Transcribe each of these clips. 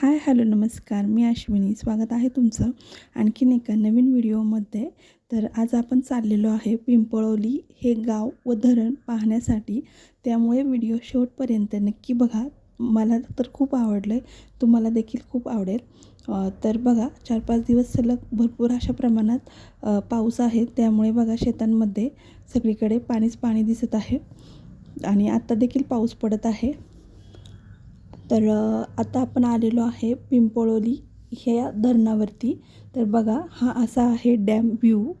Hi hello नमस्कार. मी अश्विनी. स्वागत आहे तुमचं आणखीन एका नवीन व्हिडिओमध्ये. तर आज आपण चाललेलो आहे पिंपळवली हे गाव व धरण पाहण्यासाठी. त्यामुळे व्हिडिओ शेवटपर्यंत नक्की बघा. मला तर खूप आवडलं आहे तुम्हाला देखील खूप आवडेल. तर बघा चार पाच दिवस सलग भरपूर अशा प्रमाणात पाऊस आहे. त्यामुळे बघा शेतांमध्ये सगळीकडे पाणीच पाणी दिसत आहे. आणि आत्ता देखील पाऊस पडत आहे. तर आता आपण आलेलो आहे पिंपळोली ह्या धरणावरती. तर बघा हा असा आहे डॅम व्ह्यू.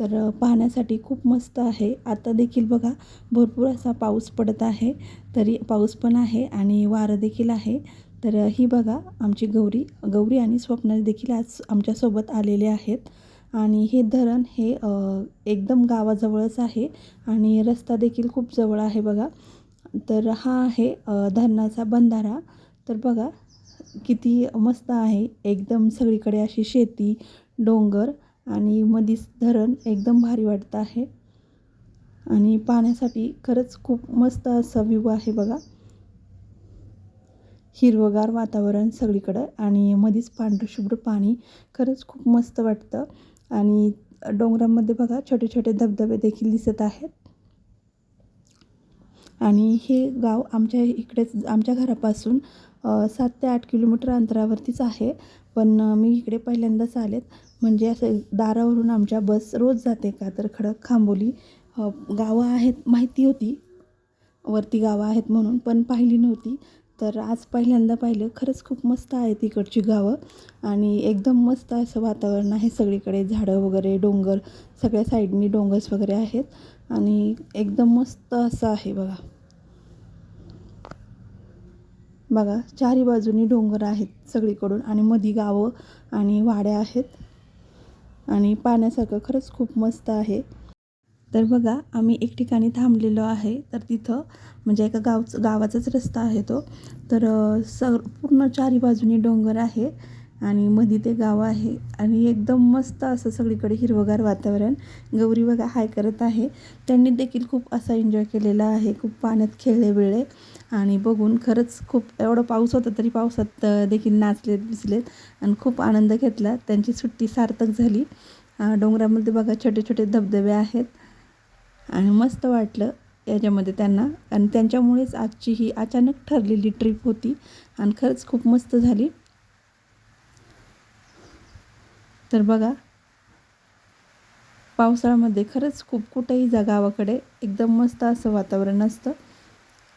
तर पाहण्यासाठी खूप मस्त आहे. आता देखील बघा भरपूर असा पाऊस पडत आहे. तरी पाऊस पण आहे आणि वारं देखील आहे. तर ही बघा आमची गौरी गौरी आणि स्वप्न देखील आज आमच्यासोबत आलेले आहेत. आणि हे धरण हे एकदम गावाजवळच आहे आणि रस्ता देखील खूप जवळ आहे बघा. तर हा आहे धरणाचा बंधारा. तर बघा किती मस्त आहे. एकदम सगळीकडे अशी शेती डोंगर आणि मधीच धरण एकदम भारी वाटतं आहे. आणि पाण्यासाठी खरंच खूप मस्त असा व्ह्यू आहे बघा. हिरवगार वातावरण सगळीकडं आणि मधीच पांढरशुभ्र पाणी. खरंच खूप मस्त वाटतं. आणि डोंगरामध्ये बघा छोटे छोटे धबधबे देखील दिसत आहेत. आणि हे गाव आमच्या इकडेच आमच्या घरापासून सात ते आठ किलोमीटर अंतरावरतीच आहे. पण मी इकडे पहिल्यांदाच आलेत. म्हणजे असं दारावरून आमच्या बस रोज जाते का तर खडक खांबोली गावं आहेत माहिती होती. वरती गावं आहेत म्हणून पण पाहिली नव्हती. तर आज पहिल्यांदा पाहिलं खरंच खूप मस्त आहे तिकडची गावं. आणि एकदम मस्त असं वातावरण आहे सगळीकडे. झाडं वगैरे डोंगर सगळ्या साईडनी डोंगर्स वगैरे आहेत. आणि एकदम मस्त असं आहे बघा. बघा चारी बाजूनी डोंगर आहेत सगळीकडून आणि मधी गावं आणि वाड्या आहेत. आणि पाण्यासारखं खरंच खूप मस्त आहे. तर बघा आम्ही एक ठिकाणी थांबलेलो आहे. तर तिथं म्हणजे एका गावचं गावाचाच रस्ता आहे तो. तर सर स पूर्ण चारी बाजूनी डोंगर आहे आणि मध्ये ते गाव आहे. आणि एकदम मस्त असं सगळीकडे हिरवगार वातावरण. गौरी बघा हाय करत आहे. त्यांनी देखील खूप असा एन्जॉय केलेला आहे. खूप पाण्यात खेळले बिळले आणि बघून खरंच खूप एवढा पाऊस होता तरी पावसात देखील नाचलेत बिसलेत आणि खूप आनंद घेतला. त्यांची सुट्टी सार्थक झाली. डोंगरामध्ये बघा छोटे छोटे धबधबे आहेत. आणि मस्त वाटलं याच्यामध्ये त्यांना. आणि त्यांच्यामुळेच आजची ही अचानक ठरलेली ट्रिप होती. आणि खरंच खूप मस्त झाली. तर बघा पावसाळ्यामध्ये खरंच खूप कुठेही जा गावाकडे एकदम मस्त असं वातावरण असतं.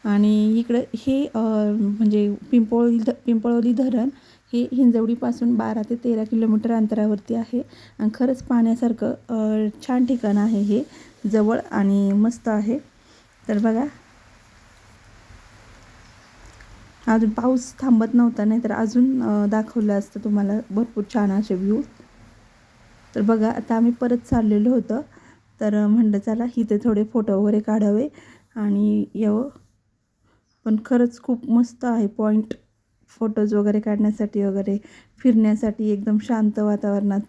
आणि इकडं हे म्हणजे पिंपळी ध पिंपळवली धरण हे हिंजवडीपासून बारा ते तेरा किलोमीटर अंतरावरती आहे. आणि खरंच पाण्यासारखं छान ठिकाण आहे हे. जवळ आणि मस्त आहे. तर बघा. अजून पाऊस थांबत नव्हता नाही तर अजून दाखवलं असतं तुम्हाला. भरपूर छान असे व्ह्यू तर बघा आता आम्ही परत चाललेलो होतं. तर म्हणलं चला इथे थोडे फोटो वगैरे काढावे. आणि यावं. पण खरंच खूप मस्त आहे पॉईंट फोटोज वगैरे काढण्यासाठी वगैरे फिरण्यासाठी एकदम शांत वातावरणात.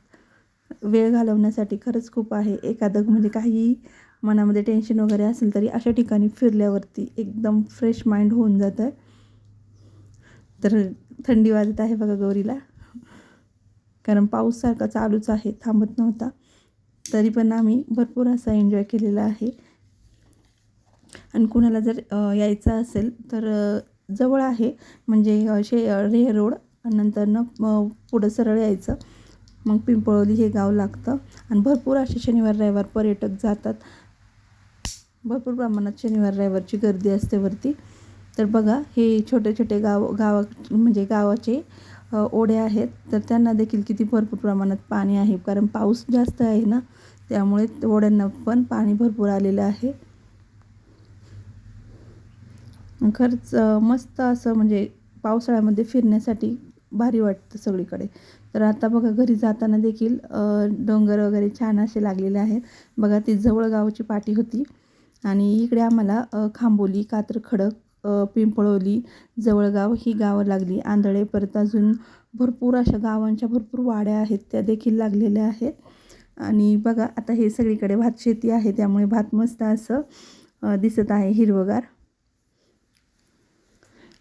वेळ घालवण्यासाठी खरंच खूप आहे. एखादं म्हणजे काही मनामध्ये टेन्शन वगैरे असेल तरी अशा ठिकाणी फिरल्यावरती एकदम फ्रेश माइंड होऊन जातं आहे तर थंडी वाजत आहे बघा गौरीला. कारण पाऊस सारखा चालूच आहे थांबत नव्हता. तरी पण आम्ही भरपूर असा एन्जॉय केलेला आहे. आणि कुणाला जर यायचं असेल तर जवळ आहे. म्हणजे असे शे रेह रोड. नंतरनं न पुढं सरळ यायचं. मग पिंपळवली हे गाव लागतं. आणि भरपूर असे शनिवार रविवार पर्यटक जातात. भरपूर प्रमाणात शनिवार रविवारची गर्दी असते वरती. तर बघा हे छोटे छोटे गाव गावा म्हणजे गावाचे ओढे आहेत. तर त्यांना देखील किती भरपूर प्रमाणात पाणी आहे. कारण पाऊस जास्त आहे ना त्यामुळे ओढ्यांना पण पाणी भरपूर आलेलं आहे. खरंच मस्त असं म्हणजे पावसाळ्यामध्ये फिरण्यासाठी भारी वाटतं सगळीकडे. तर आता बघा घरी जाताना देखील डोंगर वगैरे छान असे लागलेले आहेत. बघा ती जवळ गावची पाटी होती. आणि इकडे आम्हाला खांबोली कात्र खडक पिंपळोली पिंपळवली जवळगाव ही गावं लागली. आंधळे परत अजून भरपूर अशा गावांच्या भरपूर वाड्या आहेत त्या देखील लागलेल्या आहेत. आणि बघा आता हे सगळीकडे भात शेती आहे त्यामुळे भात मस्त असं दिसत आहे हिरवगार.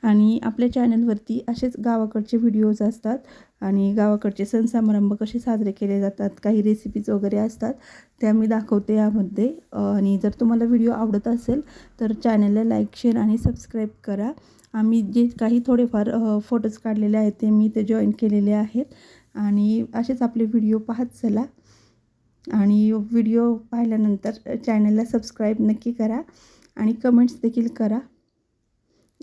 आणि आपल्या चॅनलवरती असेच गावाकडचे व्हिडिओज असतात आणि गावाकडचे सण समारंभ कसे साजरे केले जातात काही रेसिपीज वगैरे असतात त्या मी दाखवते यामध्ये. आणि जर तुम्हाला व्हिडिओ आवडत असेल तर चॅनलला लाईक शेअर आणि सबस्क्राईब करा. आम्ही जे काही थोडेफार फोटोज काढलेले आहेत ते मी ते जॉईन केलेले आहेत. आणि असेच आपले व्हिडिओ पाहत चला. आणि व्हिडिओ पाहिल्यानंतर चॅनलला सबस्क्राईब नक्की करा. आणि कमेंट्स देखील करा.